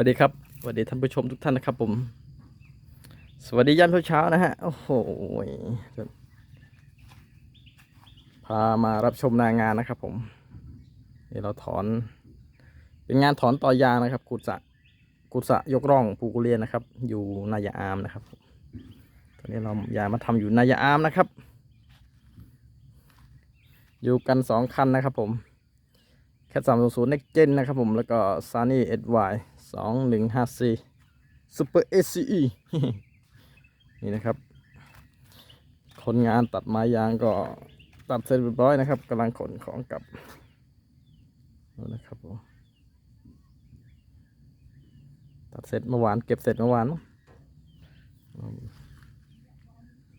วัสดีครับสวัสดีท่านผู้ชมทุกท่านนะครับ ผม สวัสดียามเช้านะฮะโอ้โหพามารับชมนางานนะครับ ผมนี่เราถอน เป็นงานถอนต่อยางนะครับ กุศะกุศะยกร่องภูกุเรียนนะครับ อยู่นายาอามนะครับตอนนี้เรายามาทำอยู่นายาอามนะครับ อยู่กันสองคันนะครับ ผมแคทสามศูนย์เน็กเจนนะครับ ผมแล้วก็ซานี่เอ็ดว สองหนึ่งห้าสี่ซูเปอร์เอซีนี่นะครับ คนงานตัดไม้ยางก็ตัดเสร็จเรียบร้อยนะครับกำลังขนของกลับนะครับผมตัดเสร็จเมื่อวานเก็บเสร็จเมื่อวาน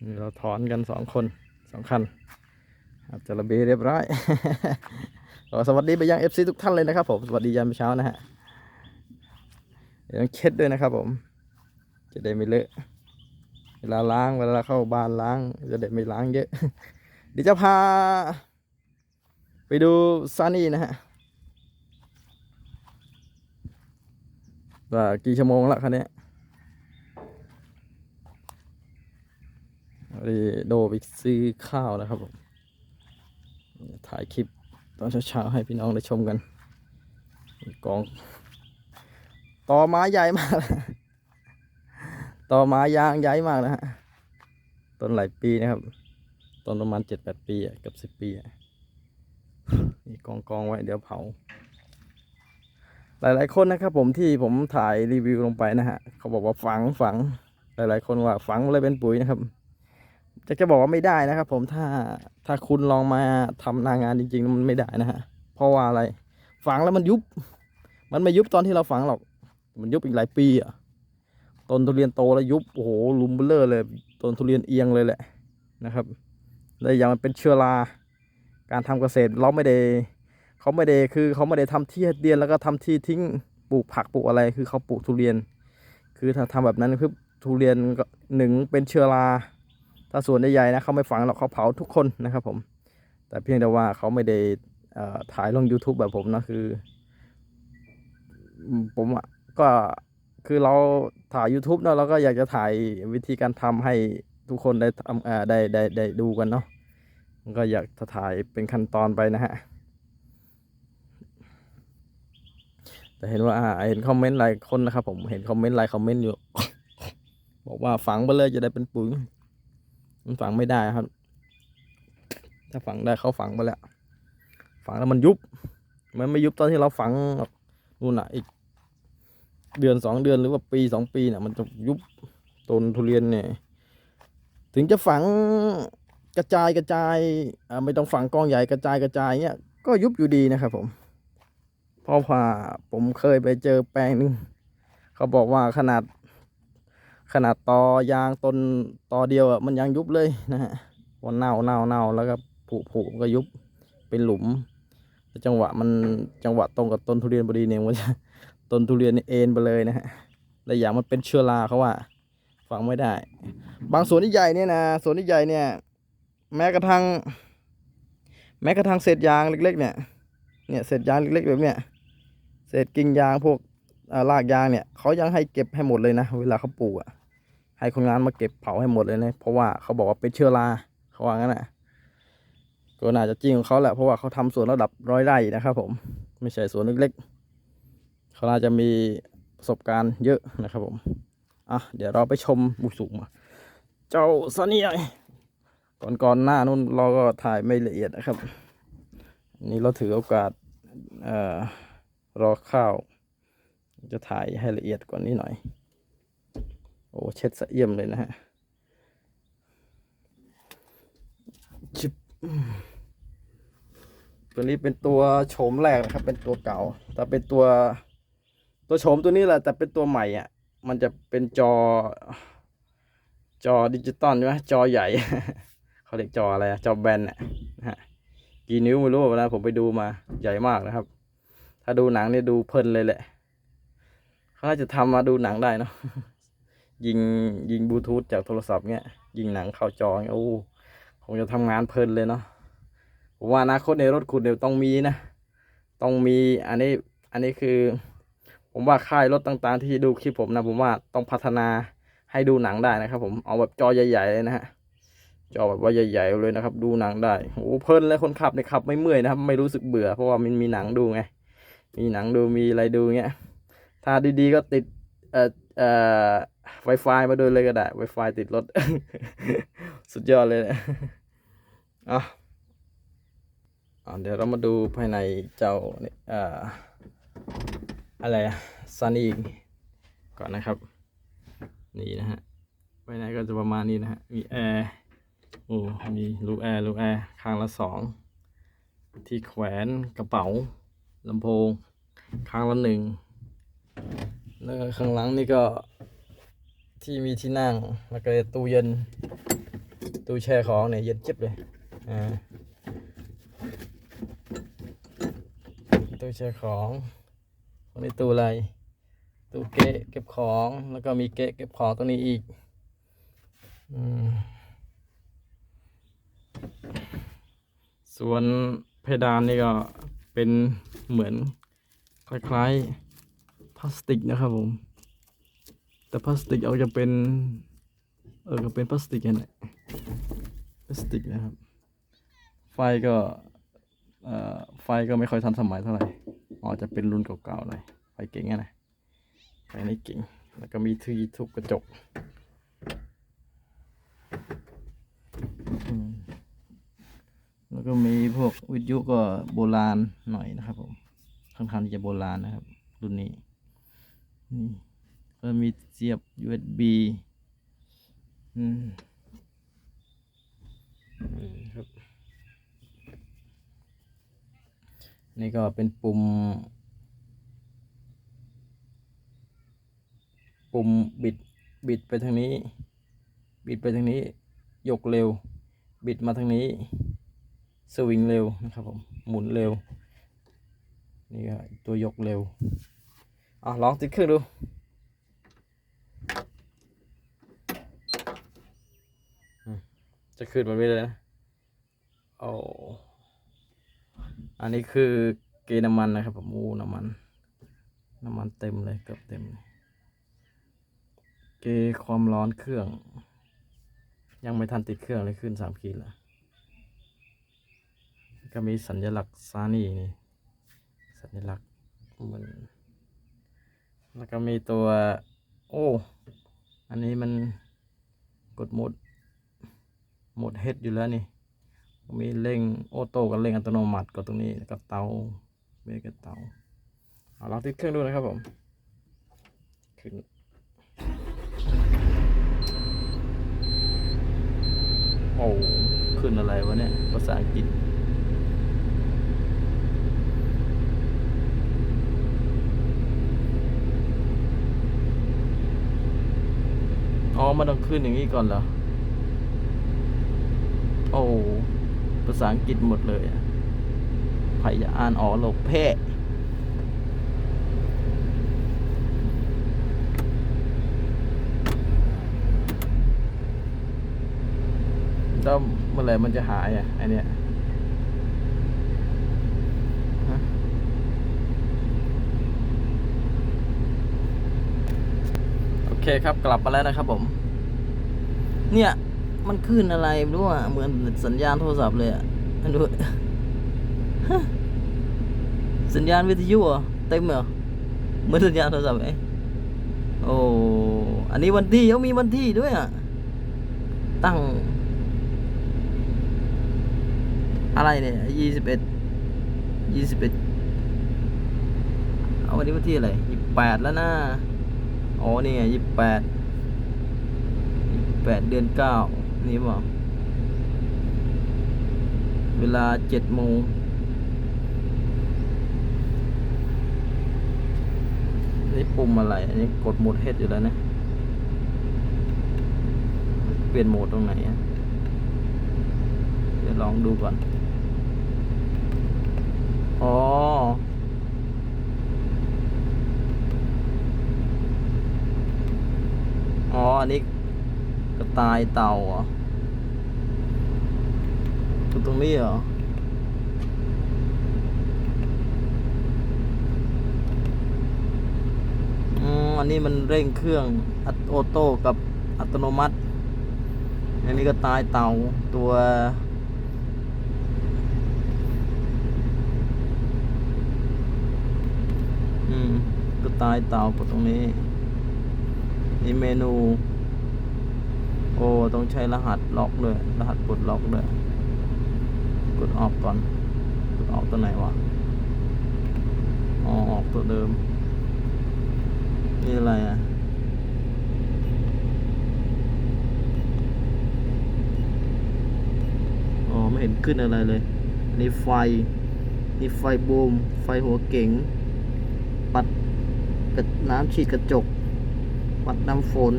นี่เราถอนกันสองคนสองคันครับจะระเบียเรียบร้อย สวัสดีไปยัง FC ทุกท่านเลยนะครับผม สวัสดียามเช้านะฮะ เดี๋ยวต้องเช็ดด้วยนะครับผม จะได้ไม่เลอะ เวลาล้างเวลาเข้าบ้านล้าง จะได้ไม่ล้างเยอะ เดี๋ยวจะพา ไปดูซานี่นะฮะว่ากี่ชั่วโมงแล้วคันนี้ดีโดไปซื้อข้าวนะครับผมถ่ายคลิปตอนเช้าๆให้พี่น้องได้ชมกันกอง ต่อไม้ใหญ่มาก ต่อไม้ยางใหญ่มากนะฮะ ต้นหลายปีนะครับ ต้นประมาณเจ็ดแปดปีกับสิบปีนี่กองกองไว้เดี๋ยวเผา หลาย ๆ คนนะครับ ผมที่ผมถ่ายรีวิวลงไปนะฮะ เขาบอกว่าฝังฝัง หลาย ๆ คนว่าฝังเลยเป็นปุ๋ยนะครับจะจะบอกว่าไม่ได้นะครับ ผมถ้าถ้าคุณลองมาทำนางานจริง ๆ มันไม่ได้นะฮะเพราะว่าอะไร ฝังแล้วมันยุบ มันไม่ยุบตอนที่เราฝังหรอก มันยุบอีกหลายปีอะต้นทุเรียนโตแล้วยุบโอ้โหลุมเบลเลอร์เลยต้นทุเรียนเอียงเลยแหละนะครับแล้วอย่างมันเป็นเชื้อราการทำเกษตรเราไม่ได้เขาไม่ได้คือเขาไม่ได้ทำที่เดียนแล้วก็ทำที่ทิ้งปลูกผักปลูกอะไรคือเขาปลูกทุเรียน คือถ้าทำแบบนั้นคือทุเรียนหนึ่งเป็นเชื้อราถ้าส่วนใหญ่ๆนะเขาไม่ฝังหรอกเขาเผาทุกคนนะครับผม แต่เพียงแต่ว่าเขาไม่ได้ถ่ายลง YouTube แบบผมนะคือ ผมอะ ก็คือเราถ่าย YouTube เนาะเราก็อยากจะถ่ายวิธีการทำให้ทุกคนได้ทำได้ได้ได้ดูกันเนาะก็อยากถ่ายเป็นขั้นตอนไปนะฮะแต่เห็นว่าอ่าเห็นคอมเมนต์หลายคนนะครับผมเห็นคอมเมนต์หลายคอมเมนต์อยู่ บอกว่าฝังไปเลยจะได้เป็นปุ๋ยมันฝังไม่ได้ครับ ถ้าฝังได้เขาฝังไปแล้ว ฝังแล้วมันยุบ มันไม่ยุบตอนที่เราฝังนู่นน่ะอีก เดือนสองเดือนหรือว่าปีสองปีเนี่ยมันจะยุบต้นทุเรียนเนี่ย ถึงจะฝังกระจายกระจายไม่ต้องฝังกองใหญ่กระจายกระจายเนี่ยก็ยุบอยู่ดีนะครับผมเพราะว่าผมเคยไปเจอแปลงหนึงเขาบอกว่าขนาด ขนาดตอยางต้นตอเดียวอะมันยังยุบเลยนะฮะวันเน่าเน่าเน่าแล้วก็ผุผุก็ยุบเป็นหลุมจังหวะมันจังหวะตรงกับต้นทุเรียนพอดีเนี่ยมันจะ ต้นทุเรียนนี่เอ็นไปเลยนะฮะและอย่างมันเป็นเชื้อราเขาว่าฝังไม่ได้ บางสวนที่ใหญ่เนี่ยนะสวนที่ใหญ่เนี่ย แม้กระทั่ง แม้กระทั่งเศษยางเล็ก ๆ เนี่ย เนี่ยเศษยางเล็ก ๆ แบบเนี้ยเศษกิ่งยางพวกอ่ารากยางเนี่ยเขายังให้เก็บให้หมดเลยนะ เวลาเขาปลูกอะให้คนงานมาเก็บเผาให้หมดเลยนะเพราะว่าเขาบอกว่าเป็นเชื้อราเขาว่างั้นอะก็น่าจะจริงของเขาแหละเพราะว่าเขาทำสวนระดับร้อยไร่นะครับผมไม่ใช่สวนเล็กๆ เขาน่าจะมีประสบการณ์เยอะนะครับผมอะเดี๋ยวเราไปชมบุกสูงมา เจ้าซันนี่ก่อนก่อนๆหน้านู้นเราก็ถ่ายไม่ละเอียดนะครับนนี้เราถือโอกาสเอ่อรอข้าว จะถ่ายให้ละเอียดกว่านี้หน่อย โอ้เช็ดสะเอี่ยมเลยนะฮะชิบตัวนี้เป็นตัวโฉมแรกนะครับ เป็นตัวเก่าแต่เป็นตัว ตัวโฉมตัวนี้แหละแต่เป็นตัวใหม่อะ มันจะเป็นจอ จอดิจิตอลใช่ไหมจอใหญ่ เขาเรียกจออะไรจอแบนอะนะฮะกี่นิ้วไม่รู้เวลาผมไปดูมาใหญ่มากนะครับ ถ้าดูหนังเนี่ยดูเพลินเลยแหละเขาน่าจะทำมาดูหนังได้เนาะยิงยิงบลูทูธจากโทรศัพท์เนี้ย ยิงหนังเข้าจอเงี้ยโอ้คงจะทำงานเพลินเลยเนาะผมว่าอนาคตในรถคุณเดี๋ยวต้องมีนะ ต้องมีอันนี้อันนี้คือ ผมว่าค่ายรถต่างๆ ที่ดูคลิปผมนะผมว่าต้องพัฒนาให้ดูหนังได้นะครับ ผมเอาแบบจอใหญ่ๆเลยนะฮะจอแบบว่าใหญ่ๆเลยนะครับ ดูหนังได้โอ้เพลินเลยคนขับเนี่ยขับไม่เมื่อยนะครับ ไม่รู้สึกเบื่อเพราะว่ามันมีหนังดูไงมีหนังดูมีอะไรดูเงี้ยถ้าดีๆก็ติดเอ่อเอ่อ Wi-Fi มาด้วยเลยก็ได้ Wi-Fi ติดรถ สุดยอดเลยนะอะอะเดี๋ยวเรามาดูภายในเจ้าเนี่ยอ่อ อะไรอะซันนี่ก่อนนะครับ นี่นะฮะภายในก็จะประมาณนี้นะฮะ มีแอร์โอ้มีลูกแอร์ลูกแอร์ข้างละสองที่แขวนกระเป๋าลำโพง ข้างละหนึ่งแล้วก็ข้างหลังนี่ก็ที่มีที่นั่ง แล้วก็ตู้เย็น ตู้แช่ของเนี่ยเย็นเจ็บเลยอ่าตู้แช่ของ นี้ตู้อะไร ตู้เกะเก็บของ แล้วก็มีเกะเก็บของตรงนี้อีกอส่วนเพดานนี่ก็เป็นเหมือนคล้ายๆพลาสติกนะครับผม แต่พลาสติกเอาจะเป็น เออก็เป็นพลาสติกนั่นแหละพลาสติกนะครับ ไฟก็เอ่อไฟก็ไม่ค่อยทันสมัยเท่าไหร่ อ๋อจะเป็นรุ่นเก่าๆหน่อยไฟเก่งนะไฟนี่เก่ง แล้วก็มีที่ทุบกระจกแล้วก็มีพวกวิทยุก็โบราณหน่อยนะครับผมค่อนข้างที่จะโบราณนะครับ รุ่นนี้นี่ก็มีเสียบ USB อืมอืมครับ นี่ก็เป็นปุ่ม ปุ่มบิดบิดไปทางนี้ บิดไปทางนี้ยกเร็ว บิดมาทางนี้ สวิงเร็วนะครับผมหมุนเร็ว นี่ก็ตัวยกเร็วอะลองติดเครื่องดูจะขึ้นแบบนี้เลยนะโอ้ อันนี้คือเกน้ำมันนะครับผมโอ้น้ำมัน น้ำมันเต็มเลยเกือบเต็มเลยเกความร้อนเครื่อง ยังไม่ทันติดเครื่องเลยขึ้นสามขีดแล้วก็มีสัญลักษณ์ซานี่นี่สัญลักษณ์เหมันแล้วก็มีตัว โอ้ อันนี้มันกดหมดหมดเฮดอยู่แล้วนี่ มีเร่งออโต้กับเร่งอัตโนมัติกดตรงนี้กับเตาเบรกกับเตาเอาลองติดเครื่องดูนะครับผมขึ้นโอ้ขึ้นอะไรวะเนี่ยภาษาอังกฤษอ๋อมันต้องขึ้นอย่างนี้ก่อนเหรอ โอ้ ภาษาอังกฤษหมดเลยอะใครจะอ่านออกหลบแพ้แล้วเมื่อไหร่มันจะหายอะไอเนี้ยโอเคครับกลับมาแล้วนะครับผม เนี่ย มันขึ้นอะไรไม่รู้อะเหมือนสัญญาณโทรศัพท์เลยอะดูสัญญาณวิทยุเหรอเต็มเหรอเหมือนสัญญาณโทรศัพท์ไหมโอ้อันนี้วันที่เขามีวันที่ด้วยอะตั้ง อะไรเนี่ยยี่สิบเอ็ดยี่สิบเอ็ดเอาวันนี้วันที่อะไรยี่แปดแล้วนะอ๋อนี่ไงยี่แปดแปดเดือนเก้า นี่เปล่าเวลาเจ็ดโมงนี่ปุ่มอะไร อันนี้กดโหมดเฮดอยู่แล้วนะ เปลี่ยนโหมดตรงไหนอะเดี๋ยวลองดูก่อน อ๋อ อ๋อ อันนี้ ตายเต่าเหรอยู่ตรงนี้เหรอออันนี้มันเร่งเครื่องอัตโอโต้กับอัตโนมัติ อันนี้ก็ตายเต่าตัวอืมก็ตายเต่าตรงนี้ นี่เมนู โอ้ ต้องใช้รหัสล็อกด้วย รหัสกดล็อกด้วย กดออกก่อน กดออกตัวไหนวะอ๋อออกตัวเดิม นี่อะไรอะอ๋อไม่เห็นขึ้นอะไรเลย นี่ไฟ นี่ไฟบูม ไฟหัวเก๋ง ปัดกระน้ำฉีดกระจก ปัดน้ำฝน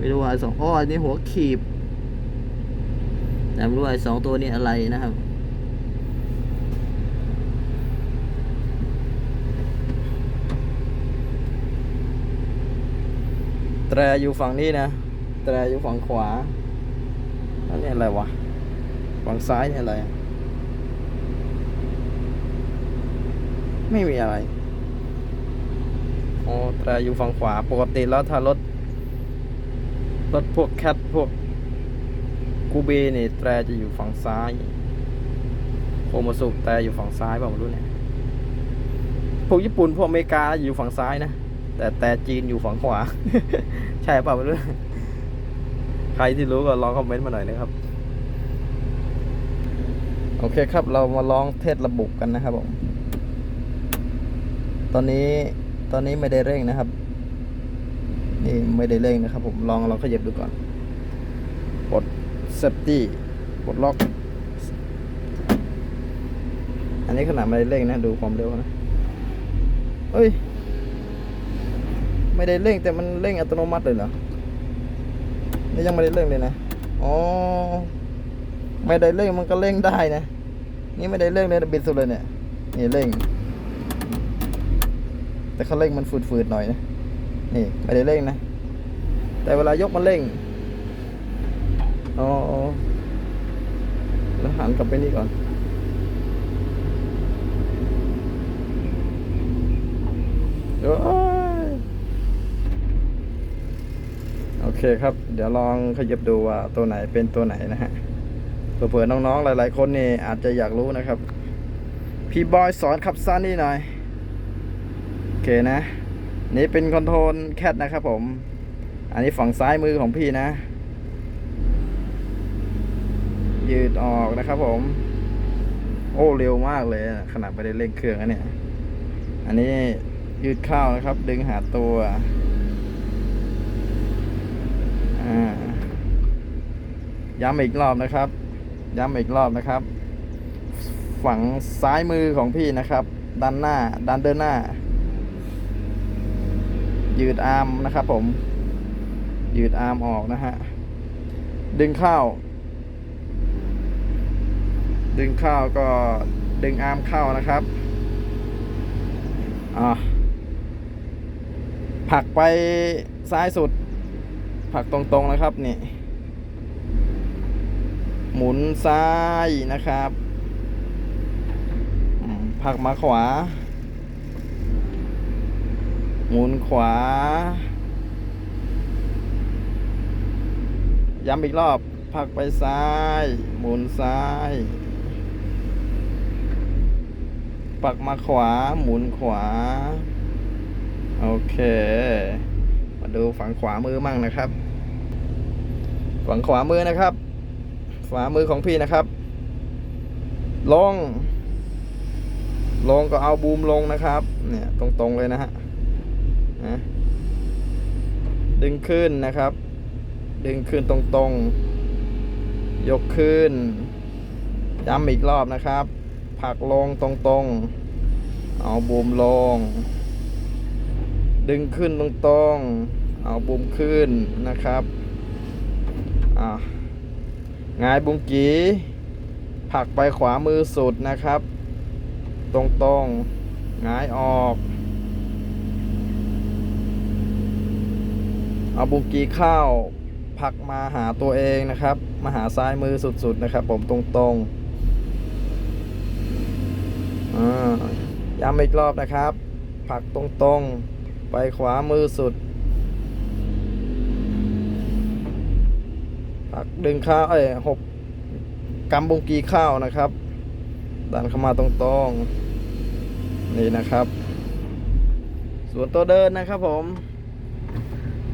ไม่รู้ว่าสองอ้อนนี้หัวขีบแต่ไม่รู้ว่าสองตัวนี้อะไรนะครับแตรอยู่ฝั่งนี้นะ แตรอยู่ฝั่งขวาอันนี้อะไรวะ ฝั่งซ้ายนี่อะไร ไม่มีอะไร อ๋อ แตรอยู่ฝั่งขวา ปกติแล้วถ้ารถ รถพวกแคทพวกกูเบนี่แตรจะอยู่ฝั่งซ้ายโคมาสุแตรอยู่ฝั่งซ้ายเปล่าไม่รู้เนี่ย พวกญี่ปุ่นพวกอเมริกาอยู่ฝั่งซ้ายนะ แต่แต่จีนอยู่ฝั่งขวา ใช่เปล่าไม่รู้ ใครที่รู้ก็ลองคอมเมนต์มาหน่อยนะครับ โอเคครับ เรามาลองเทสระบบกันนะครับผม ตอนนี้ตอนนี้ไม่ได้เร่งนะครับ นี่ไม่ได้เร่งนะครับ ผมลองลองขยับดูก่อนกดเซฟตี้กดล็อก อันนี้ขนาดไม่ได้เร่งนะดูความเร็วนะเอ้ย ไม่ได้เร่งแต่มันเร่งอัตโนมัติเลยเหรอนี่ยังไม่ได้เร่งเลยนะอ๋อไม่ได้เร่งมันก็เร่งได้นะ นี่ไม่ได้เร่งเลยบิดสุดเลยเนี่ยนี่เร่ง แต่เขาเร่งมันฝืดๆหน่อยนะ นี่ไม่ได้เร่งนะ แต่เวลายกมันเร่งอ๋อแล้วหันกลับไปนี่ก่อนโอ้ยโอเคครับ เดี๋ยวลองขยับดูว่าตัวไหนเป็นตัวไหนนะฮะเผื่อน้องๆ หลายๆ คนนี่อาจจะอยากรู้นะครับ พี่บอยสอนขับสั้นนี่หน่อย โอเคนะ นี่เป็นคอนโทรลแคทนะครับผม อันนี้ฝั่งซ้ายมือของพี่นะ ยืดออกนะครับผม โอ้เร็วมากเลยขนาดไม่ได้เร่งเครื่องนะเนี่ย อันนี้ยืดเข้านะครับ ดึงหาตัวย้ำอีกรอบนะครับ ย้ำอีกรอบนะครับ ฝั่งซ้ายมือของพี่นะครับ ด้านหน้า ด้านเดินหน้า ยืดอาร์มนะครับผม ยืดอาร์มออกนะฮะ ดึงเข้า ดึงเข้าก็ดึงอาร์มเข้านะครับอ่าผักไปซ้ายสุด ผักตรงๆนะครับนี่ หมุนซ้ายนะครับ ผักมาขวา หมุนขวา ย้ำอีกรอบผักไปซ้าย หมุนซ้ายผลักมาขวา หมุนขวา โอเค มาดูฝั่งขวามือมั่งนะครับ ฝั่งขวามือนะครับขวามือของพี่นะครับ ลง ลงก็เอาบูมลงนะครับ เนี่ยตรงๆเลยนะฮะ นะดึงขึ้นนะครับ ดึงขึ้นตรงๆ ยกขึ้น ย้ำอีกรอบนะครับผลักลงตรงๆ เอาบูมลง ดึงขึ้นตรงๆ เอาบูมขึ้นนะครับอ่างายบุงกีผลักไปขวามือสุดนะครับ ตรงๆงายออก เอาบุกีเข้าผลักมาหาตัวเองนะครับ มาหาซ้ายมือสุดๆนะครับ ผมตรงๆอ่าย้ำอีกรอบนะครับ ผักตรงๆ ไปขวามือสุด ผักดึงข้าวเอ้ยหกกำบงกีข้าวนะครับดันเข้ามาตรงๆ นี่นะครับ ส่วนตัวเดินนะครับผม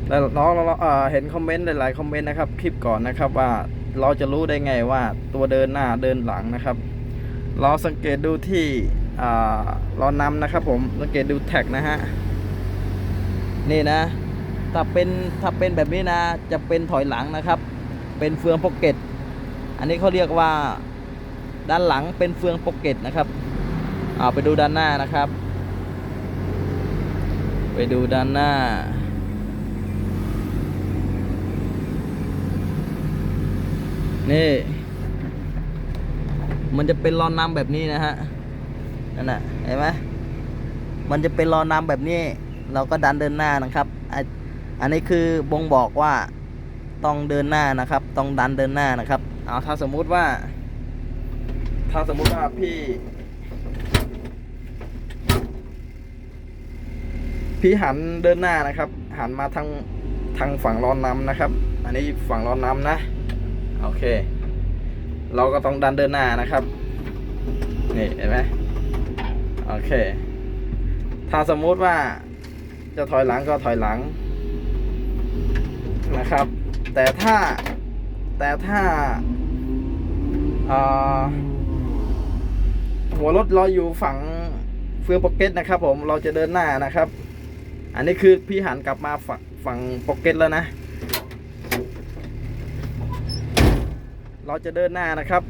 แล้วน้องเราเห็นคอมเมนต์หลายๆคอมเมนต์นะครับคลิปก่อนนะครับว่าเราจะรู้ได้ไงว่าตัวเดินหน้าเดินหลังนะครับ เราสังเกตดูที่อ่าเรานำนะครับ ผมสังเกตดูแท็กนะฮะนี่นะ ถ้าเป็นถ้าเป็นแบบนี้นะจะเป็นถอยหลังนะครับ เป็นเฟืองพ็อกเก็ตอันนี้เขาเรียกว่าด้านหลังเป็นเฟืองพ็อกเก็ตนะครับเอาไปดูด้านหน้านะครับ ไปดูด้านหน้า นี่ มันจะเป็นรอนนำแบบนี้นะฮะนั่นน่ะเห็นไหมมันจะเป็นรอนนำแบบนี้ เราก็ดันเดินหน้านะครับอันนี้คือบ่งบอกว่าต้องเดินหน้านะครับ ต้องดันเดินหน้านะครับเอาถ้าสมมุติว่า ถ้าสมมุติว่าพี่ พี่หันเดินหน้านะครับ หันมาทางทางฝั่งรอนนำนะครับ อันนี้ฝั่งรอนนำนะ โอเค เราก็ต้องดันเดินหน้านะครับ นี่เห็นไหมโอเค ถ้าสมมุติว่าจะถอยหลังก็ถอยหลังนะครับ แต่ถ้าแต่ถ้าหัวรถเราอยู่ฝั่งเฟืองพ็อกเก็ตนะครับ ผมเราจะเดินหน้านะครับ อันนี้คือพี่หันกลับมาฝั่งฝั่งพ็อกเก็ตแล้วนะ เราจะเดินหน้านะครับ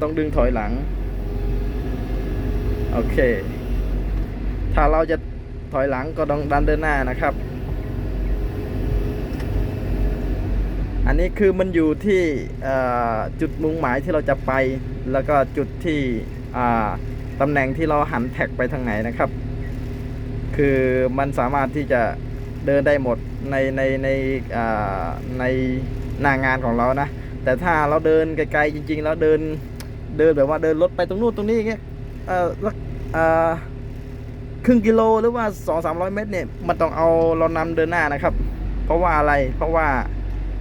ต้องดึงถอยหลัง โอเค ถ้าเราจะถอยหลังก็ต้องดันเดินหน้านะครับ อันนี้คือมันอยู่ที่จุดมุ่งหมายที่เราจะไป แล้วก็จุดที่ตำแหน่งที่เราหันแท็กไปทางไหนนะครับ คือมันสามารถที่จะเดินได้หมดในในในในหน้างานของเรานะ แต่ถ้าเราเดินไกลๆจริง ๆ แล้วเดินเดินแบบว่าเดินรถไปตรงนู้นตรงนี้อย่างเงี้ยเออสักเออครึ่งกิโลหรือว่าสองสามร้อยเมตรเนี่ยมันต้องเอาเรานำเดินหน้านะครับ เพราะว่าอะไรเพราะว่า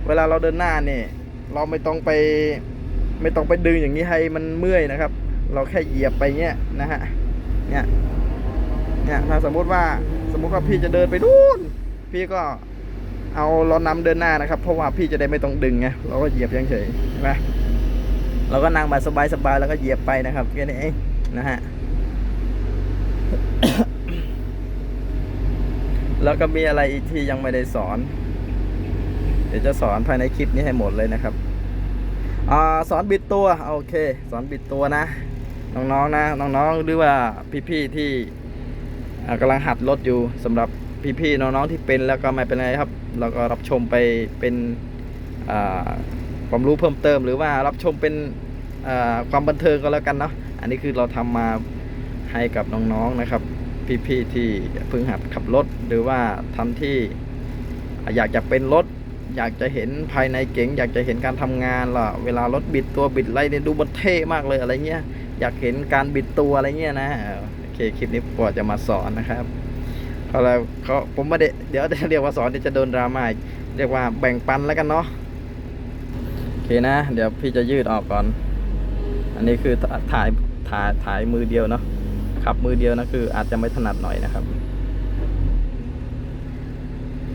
เวลาเราเดินหน้าเนี่ยเราไม่ต้องไปไม่ต้องไปดึงอย่างนี้ให้มันเมื่อยนะครับ เราแค่เหยียบไปเงี้ยนะฮะเนี่ยเนี่ยถ้าสมมุติว่าสมมุติว่าพี่จะเดินไปนู่นพี่ก็ เอาเรานำเดินหน้านะครับ เพราะว่าพี่จะได้ไม่ต้องดึงไงเราก็เหยียบเฉยใช่ไหมเราก็นั่งแบบสบายๆแล้วก็เหยียบไปนะครับแค่นี้เองนะฮะแล้วก็มีอะไรอีกที่ยังไม่ได้สอน เดี๋ยวจะสอนภายในคลิปนี้ให้หมดเลยนะครับอสอนบิดตัวโอเค สอนบิดตัวนะ น้องๆนะน้องๆหรือว่าพี่ๆที่อ่ากำลังหัดรถอยู่สำหรับ พี่ๆน้องๆที่เป็นแล้วก็ไม่เป็นไรครับเราก็รับชมไปเป็นความรู้เพิ่มเติม หรือว่ารับชมเป็นความบันเทิงก็แล้วกันเนาะอันนี้คือเราทำมาให้กับน้องๆนะครับ พี่ๆที่เพิ่งหัดขับรถ หรือว่าทำที่อยากจะเป็นรถอยากจะเห็นภายในเก๋งอยากจะเห็นการทำงานล่ะเวลารถบิดตัวบิดอะไรเนี่ยดูมันเท่มากเลยอะไรเงี้ยอยากเห็นการบิดตัวอะไรเงี้ยนะโอเคคลิปนี้ปอจะมาสอนนะครับ เขาแล้วเขาผมไม่ได้เดี๋ยวจะเรียกว่าสอนเดี๋ยวจะโดนดราม่าอีกเรียกว่าแบ่งปันแล้วกันเนาะโอเคนะ เดี๋ยวพี่จะยืดออกก่อน อันนี้คือถ่ายถ่ายถ่ายมือเดียวเนาะขับมือเดียวนะคือ อาจจะไม่ถนัดหน่อยนะครับ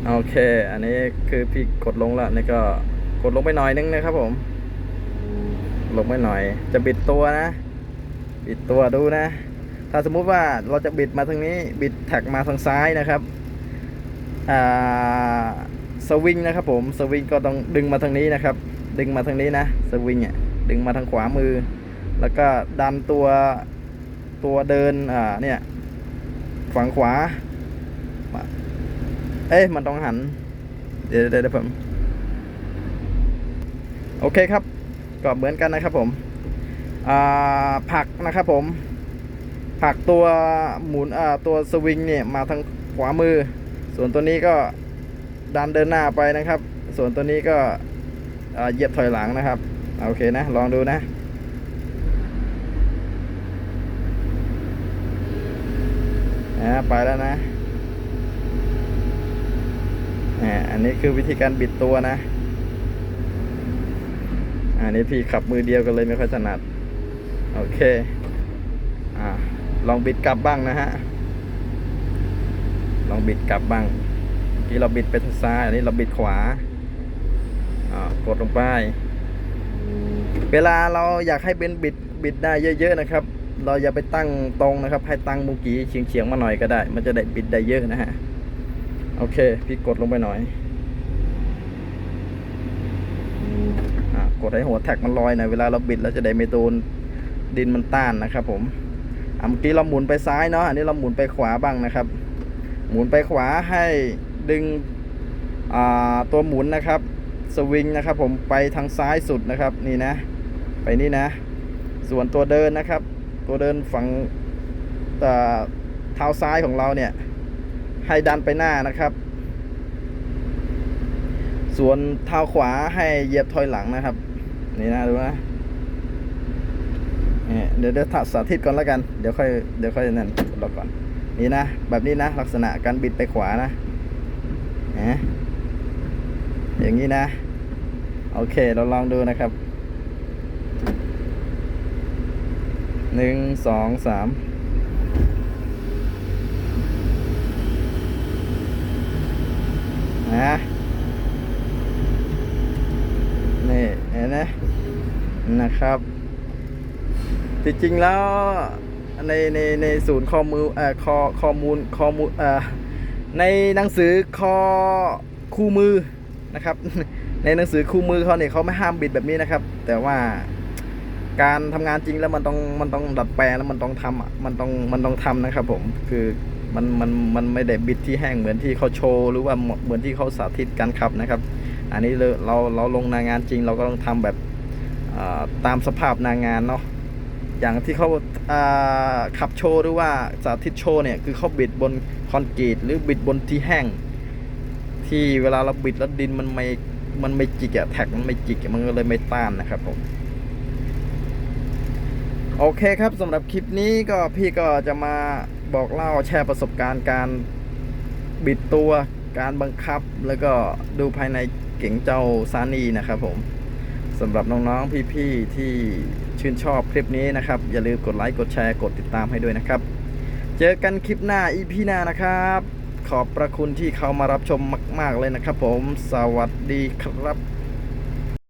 โอเค อันนี้คือพี่กดลงแล้วนี่ก็กดลงไปหน่อยนึงนะครับผม ลงไปหน่อย จะบิดตัวนะ บิดตัวดูนะ ถ้าสมมุติว่าเราจะบิดมาทางนี้บิดแท็กมาทางซ้ายนะครับสวิงนะครับผมสวิงก็ต้องดึงมาทางนี้นะครับ ดึงมาทางนี้นะสวิงอะดึงมาทางขวามือ แล้วก็ดันตัวตัวเดินอ่าเนี่ยฝั่งขวา เอ้ยมันต้องหัน เดี๋ยวเดี๋ยวผมโอเคครับก็เหมือนกันนะครับผมผลักนะครับผม ผลักตัวหมุนอ่าตัวสวิงเนี่ยมาทางขวามือ ส่วนตัวนี้ก็ดันเดินหน้าไปนะครับ ส่วนตัวนี้ก็เหยียบถอยหลังนะครับโอเคนะ ลองดูนะอ่าไปแล้วนะอันนี้คือวิธีการบิดตัวนะ อันนี้พี่ขับมือเดียวกันเลยไม่ค่อยถนัด โอเค อ่า ลองบิดกลับบ้างนะฮะ ลองบิดกลับบ้างเมื่อกี้เราบิดไปทางซ้าย อันนี้เราบิดขวาอ่ากดลงไป เวลาเราอยากให้เป็นบิดบิดได้เยอะๆนะครับ เราอย่าไปตั้งตรงนะครับ ให้ตั้งมุกี้เฉียงๆมาหน่อยก็ได้ มันจะได้บิดได้เยอะนะฮะ โอเค พี่กดลงไปหน่อยอ่ากดให้หัวแท็กมันลอยหน่อยเวลาเราบิดแล้วจะได้ไม่โดนดินมันต้านนะครับผม เมื่อกี้เราหมุนไปซ้ายเนาะอันนี้เราหมุนไปขวาบ้างนะครับ หมุนไปขวาให้ดึงตัวหมุนนะครับสวิงนะครับ ผมไปทางซ้ายสุดนะครับนี่นะ ไปนี่นะ ส่วนตัวเดินนะครับ ตัวเดินฝั่งเอ่อเท้าซ้ายของเราเนี่ย ให้ดันไปหน้านะครับ ส่วนเท้าขวาให้เหยียบถอยหลังนะครับ นี่นะดูนะ เดี๋ยวเดี๋ยวถัดสาธิตก่อนแล้วกัน เดี๋ยวค่อยเดี๋ยวค่อยนั่นเราก่อน นี่นะ แบบนี้นะ ลักษณะการบิดไปขวานะนะอย่างนี้นะ โอเค เราลองดูนะครับหนึ่งสองสามนะนี่เห็นไหมนะครับ จริงๆแล้วในในในศูนย์ข้อมูลเอ่อข้อข้อมูลข้อมูลเอ่อในหนังสือข้อคู่มือนะครับ ในหนังสือคู่มือเขาเนี่ยเขาไม่ห้ามบิดแบบนี้นะครับ แต่ว่าการทำงานจริงแล้วมันต้องมันต้องดัดแปลงแล้วมันต้องทำอะมันต้องมันต้องทำนะครับ ผมคือมันมันมันไม่ได้บิดที่แห้งเหมือนที่เขาโชว์หรือว่าเหมือนที่เขาสาธิตการขับนะครับ อันนี้เราเราเราลงนางานจริง เราก็ต้องทำแบบตามสภาพนางานเนาะ อย่างที่เขาขับโชว์หรือว่าสาธิตโชว์เนี่ยคือเขาบิดบนคอนกรีตหรือบิดบนที่แห้ง ที่เวลาเราบิดแล้วดินมันไม่มันไม่จิกอะแท็กมันไม่จิกมันก็เลยไม่ต้านนะครับผมโอเคครับสำหรับคลิปนี้ก็พี่ก็จะมาบอกเล่าแชร์ประสบการณ์การบิดตัวการบังคับ แล้วก็ดูภายในเก๋งเจ้าซานีนะครับผมสำหรับน้องๆพี่ๆที่ ชื่นชอบคลิปนี้นะครับ อย่าลืมกดไลค์ กดแชร์ กดติดตามให้ด้วยนะครับ เจอกันคลิปหน้าอีพีหน้านะครับ ขอบพระคุณที่เข้ามารับชมมาก ๆ เลยนะครับผม สวัสดีครับ